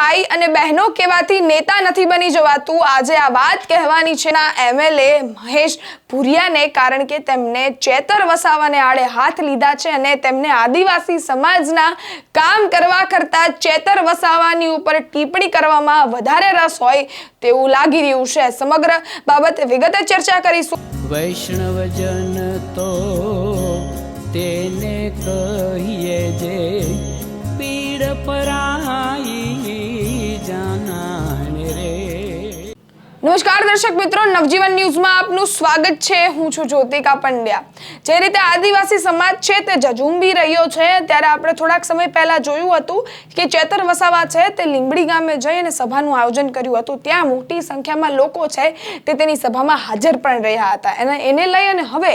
ભાઈ અને બહેનો કહેવાથી નેતા નથી બની જવાતું. આજે આ વાત કહેવાની છે ના એમએલએ મહેશ ભુરિયાને, કારણ કે તેમને ચેતર વસાવાને આડે હાથ લીધા છે અને તેમને આદિવાસી સમાજના કામ કરવા કરતાં ચેતર વસાવાની ઉપર ટિપ્પણી કરવામાં વધારે રસ હોય તેવું લાગી રહ્યું છે. સમગ્ર બાબતે વિગતે ચર્ચા કરીશું. વૈષ્ણવજન તો તેને કહીએ જે પીડ પરાઈ નમસ્કાર દર્શક મિત્રો, નવજીવન ન્યૂઝમાં આપનું સ્વાગત છે. હું છું જ્યોતિકા પંડ્યા. જે રીતે આદિવાસી સમાજ છે તે જજુંબી રહ્યો છે. ત્યારે આપણે થોડાક સમય પહેલા જોયું હતું કે ચેતર વસાવા છે તે લીંબડી ગામે જઈ અને સભાનું આયોજન કર્યું હતું. ત્યાં મોટી સંખ્યામાં લોકો છે તે તેની સભામાં હાજર પણ રહ્યા હતા. અને એને લઈ અને હવે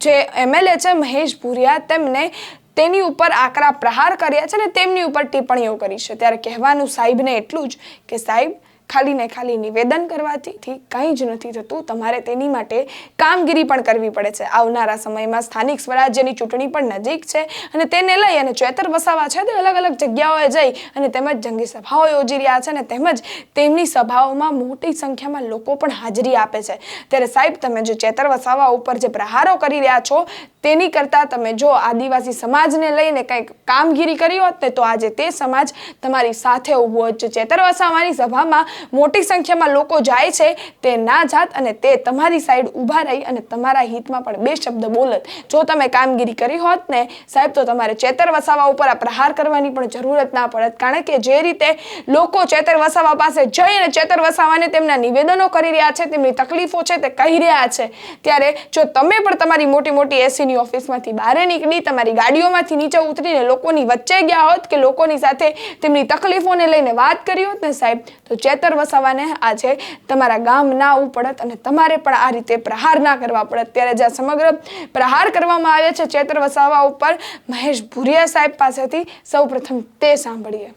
જે એમએલએ છે મહેશ ભુરિયા તેમને તેની ઉપર આકરા પ્રહાર કર્યા છે અને તેમની ઉપર ટિપ્પણીઓ કરી છે. ત્યારે કહેવાનું સાહેબને એટલું જ કે સાહેબ ખાલી ને ખાલી નિવેદન કરવાથી કંઈ જ નથી થતું. તમારે તેની માટે કામગીરી પણ કરવી પડે છે. આવનારા સમયમાં સ્થાનિક સ્વરાજ્યની ચૂંટણી પણ નજીક છે અને તેને લઈ અને ચેતર વસાવા છે તે અલગ અલગ જગ્યાઓએ જઈ અને તેમજ જંગી સભાઓ યોજી રહ્યા છે અને તેમજ તેમની સભાઓમાં મોટી સંખ્યામાં લોકો પણ હાજરી આપે છે. ત્યારે સાહેબ, તમે જે ચેતર વસાવા ઉપર જે પ્રહારો કરી રહ્યા છો, તેની કરતાં તમે જો આદિવાસી સમાજને લઈને કંઈક કામગીરી કરી હોત ને તો આજે તે સમાજ તમારી સાથે ઊભો હોત ચેતર વસાવાની સભામાં મોટી સંખ્યામાં લોકો જાય છે, તે ના જાત અને તે તમારી સાઈડ ઊભા રહી અને તમારા હિતમાં પણ બે શબ્દ બોલત. જો તમે કામગીરી કરી હોત ને, સાહેબ, તો તમારે ચેતર વસાવા ઉપર આ પ્રહાર કરવાની પણ જરૂરત ના પડત. કારણ કે જે રીતે લોકો ચેતર વસાવા પાસે જઈ અને ચેતર વસાવાને તેમના નિવેદનો કરી રહ્યા છે, તેમની તકલીફો છે, તે કહી રહ્યા છે. ત્યારે જો તમે પણ તમારી મોટી મોટી એસીની ઓફિસમાંથી બહાર નીકળી, તમારી ગાડીઓમાંથી નીચે ઉતરીને લોકોની વચ્ચે ગયા હોત કે લોકોની સાથે તેમની તકલીફોને લઈને વાત કરી હોત ને સાહેબ, તો ચેતર વસાવાને આજે તમારા ગામ ના આવવું અને તમારે પણ આ રીતે પ્રહાર ના કરવા પડત. ત્યારે જ્યાં સમગ્ર પ્રહાર કરવામાં આવે છે ચેતર વસાવા ઉપર, મહેશ ભુરિયા સાહેબ પાસેથી સૌપ્રથમ તે સાંભળીએ.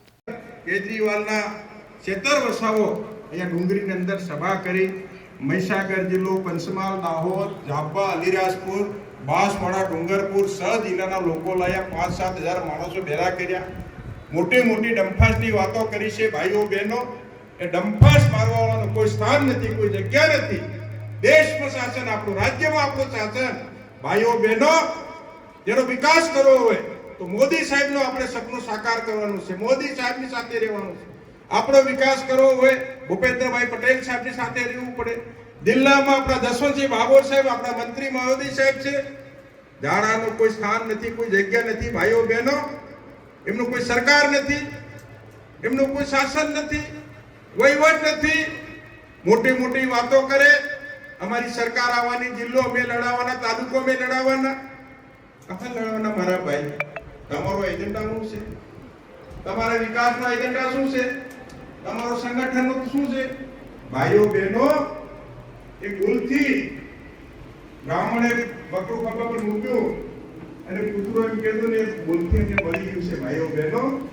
કેજરીવાલના ચેતર વસાવો અહીંયા ડુંગરીની અંદર સભા કરી. મહીસાગર જિલ્લો, પંચમહાલ, દાહોદ ઝાપા અલીરાજપુર, બાંસવાડા, ડુંગરપુર સ જિલ્લાના લોકો લાયા. પાંચ સાત હજાર માણસો ભેગા કર્યા. મોટી મોટી ડંફાસની વાતો કરી છે ભાઈઓ બહેનો. એ ડંફાસ મારવાવાળાનું કોઈ સ્થાન નથી, કોઈ જગ્યા નથી. દેશમાં શાસન, આપણું રાજ્યમાં આપણું શાસન. ભાઈઓ, બહેનો, જેનો વિકાસ કરવો હોય, તો મોદી સાહેબનો આપણે સપનું સાકાર કરવાનું છે. મોદી સાહેબની સાથે રહેવાનું છે. આપણો વિકાસ કરવો હોય, ભૂપેન્દ્રભાઈ પટેલ સાહેબની સાથે રહેવું પડે. જિલ્લામાં આપણા જસવંતસિંહ ભાભોર સાહેબ, આપણા મંત્રી મહોદય સાહેબ છે. ધારાનું કોઈ સ્થાન નથી, કોઈ જગ્યા નથી. ભાઈઓ, બહેનો, એમનું કોઈ સરકાર નથી, એમનું કોઈ શાસન નથી. વહીવટ નથી મોટી મોટી વાતો કરે. અમારી સરકાર આવવાની જિલ્લો મેં લડાવવાના, તાલુકો મેં લડાવવાના. કથા લડવાના મારા ભાઈ. તમારો એજન્ડા શું છે? તમારા વિકાસનો એજન્ડા શું છે? તમારો સંગઠનનો શું છે? ભાઈઓ, બહેનો, એ ભૂલથી બ્રાહ્મણે બકરું ખભા પર મૂક્યું અને કૂતરો એમ કહેતો ને, ભૂલથી એમને મળી ગયું છે, ભાઈઓ, બહેનો.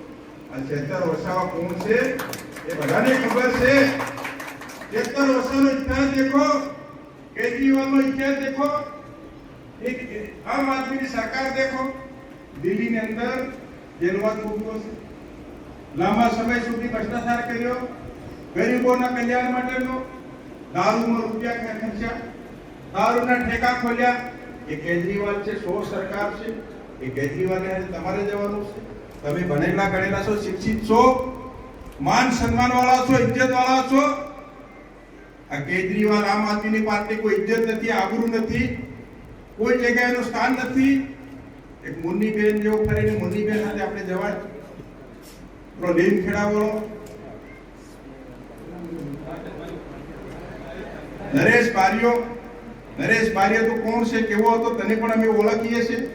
આ ચેતર વસાવા કોણ છે? એ બધાને ખબર છે? ચેતર વર્ષોનો ઇતિહાસ દેખો. કેજરીવાલનો ઇતિહાસ દેખો. એક આમ આદમીની સરકાર દેખો. દિલ્હીની અંદર જેલવાદ મૂકતો છે. લાંબા સમય સુધી ભ્રષ્ટાચાર કર્યો. ગરીબોના કલ્યાણ માટેનો દારૂમાં રૂપિયા ખર્ચ્યા? દારૂના ઠેકા ખોલ્યા. એ કેજરીવાલ છે, સો સરકાર છે. એ કેજરીવાલને તમારે જવાનું છે. તમે ભણેલા ગણેલા છો, શિક્ષિત છો. માન સન્માન વાળા છો, ઇજ્જત વાળા છો. આ કેજરીવાલ આમ આદમીની પાર્ટી કોઈ ઇજ્જત નથી, આબરૂ નથી, કોઈ જગ્યાએ એનું સ્થાન નથી. એક મુન્નીબેન જેવો ફરીને મુન્નીબેન સાથે આપણે જવાય. પેલો લીમ ખેડાવાળો નરેશ બારીઓ નરેશ બારીઓ તો કોણ છે, કેવો હતો, તને પણ અમે ઓળખીએ છીએ.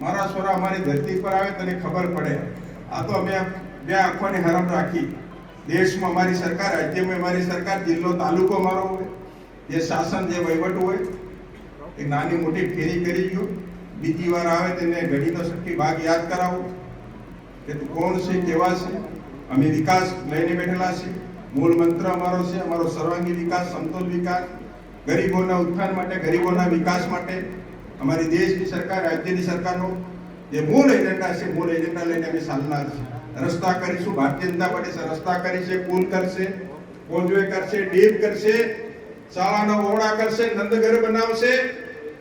મારા છોરા અમારી ધરતી પર આવે, તને ખબર પડે. આ તો અમે બે આંખોની હરમ રાખી. દેશમાં અમારી સરકાર, રાજ્યમાં અમારી સરકાર, જિલ્લો, તાલુકો મારો હોય, જે શાસન, જે વહીવટ હોય, એ નાની મોટી ફેરી કરી ગયો. બીજી વાર આવે તેને ઘડીનો શક્તિ ભાગ યાદ કરાવો કે તું કોણ છે, કેવા છે? અમે વિકાસ લઈને બેઠેલા છે મૂળ મંત્ર અમારો છે, અમારો સર્વાંગી વિકાસ સમતોલ વિકાસ. ગરીબોના ઉત્થાન માટે, ગરીબોના વિકાસ માટે અમારી દેશની સરકાર, રાજ્યની સરકારનો જે મૂળ એજન્ડા છે, મૂળ એજન્ડા લઈને અમે ચાલનાર છે રસ્તા કરીશું. ભારતીય જનતા પાર્ટી રસ્તા કરી છે, પુલ કરશે કોઝવે કરશે ડેમ કરશે, શાળાનો ઓરડા કરશે, નંદઘર બનાવશે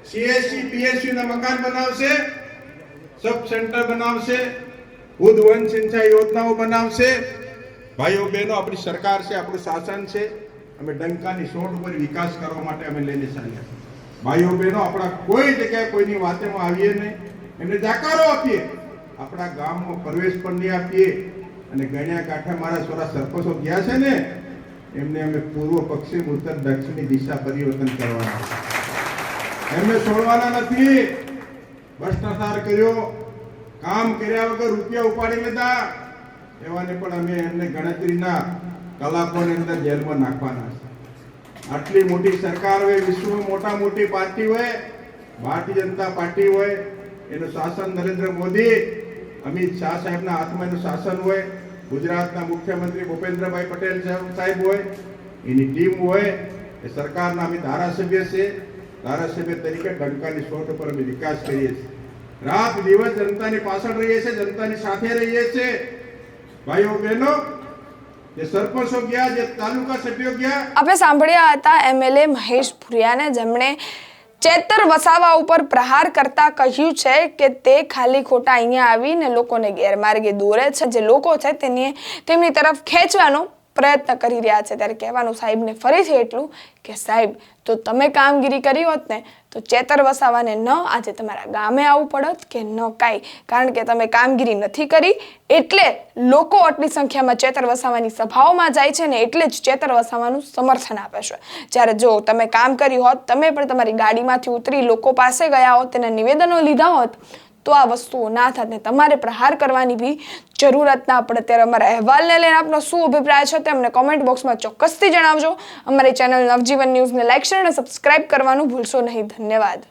સીએસસી પીએસસી ના મકાન બનાવશે, સબ સેન્ટર બનાવશે, ખુદ વન સિંચાઈ યોજનાઓ બનાવશે. ભાઈઓ બહેનો, આપણી સરકાર છે, આપણું શાસન છે, અમે ડંકાની સોટ ઉપર વિકાસ કરવા માટે અમે લઈને ચાલ્યા ભાઈઓ બહેનો, આપણા કોઈ જગ્યાએ કોઈની વાતેમાં આવીએ નહીં. એમને જાકારો આપીએ. આપણા ગામમાં પ્રવેશ પણ નહીં આપીએ. અને ગણ્યા કાંઠે મારા સોરા સરપંચો ગયા છે ને, એમને અમે પૂર્વ પશ્ચિમ, ઉત્તર, દક્ષિણની દિશા પરિવર્તન કરવાના એમને છોડવાના નથી. ભ્રષ્ટાચાર કર્યો. કામ કર્યા વગર રૂપિયા ઉપાડી લેતા. એવાને પણ અમે એમને ગણતરીના કલાકોની અંદર જેલમાં નાખવાના છે. આટલી મોટી સરકાર હોય, વિશ્વમાં મોટા મોટી પાર્ટી હોય, ભારતીય જનતા પાર્ટી હોય, એનું શાસન નરેન્દ્ર મોદી અમિત શાહ સાહેબના હાથમાં શાસન હોય, ગુજરાતના મુખ્યમંત્રી ભૂપેન્દ્રભાઈ પટેલ સાહેબ હોય, એની ટીમ હોય, એ સરકારના અમે ધારાસભ્ય છે ધારાસભ્ય તરીકે ડંકાની સોટ ઉપર અમે વિકાસ કરીએ છીએ. રાત દિવસ જનતાની પાછળ રહીએ છીએ, જનતાની સાથે રહીએ છીએ. ભાઈઓ, બહેનો, જે સરપંચો ગયા, જે તાલુકા સભ્યો ગયા, આપણે સાંભળ્યા હતા એમએલએ મહેશ ભુરિયાને, જેમણે ચેતર વસાવા ઉપર પ્રહાર કરતા કહ્યું છે કે તે ખાલી ખોટા અહીંયા આવીને લોકોને ગેરમાર્ગે દોરે છે. જે લોકો છે તેની તેમની તરફ ખેંચવાનો પ્રયત્ન કરી રહ્યા છે ત્યારે કહેવાનું સાહેબને ફરીથી એટલું કે સાહેબ, તો તમે કામગીરી કરી હોત ને, તો ચેતર વસાવાને ન આજે તમારા ગામે આવવું પડત કે ન કાંઈ? કારણ કે તમે કામગીરી નથી કરી, એટલે લોકો આટલી સંખ્યામાં ચેતર વસાવાની સભાઓમાં જાય છે ને, એટલે જ ચેતર વસાવાનું સમર્થન આપે છે. જ્યારે જો તમે કામ કર્યું હોત, તમે પણ તમારી ગાડીમાંથી ઉતરી લોકો પાસે ગયા હોત, તેના નિવેદનો લીધા હોત તો આ વસ્તુઓ ના થાત ને તમારે પ્રહાર કરવાની બી જરૂરત ના પડે. ત્યારે અમારા અહેવાલને લઈને આપનો શું અભિપ્રાય છે તે અમને કોમેન્ટ બોક્સમાં ચોક્કસથી જણાવજો. અમારી ચેનલ નવજીવન ન્યૂઝને લાઇક શેર અને સબસ્ક્રાઇબ કરવાનું ભૂલશો નહીં. ધન્યવાદ.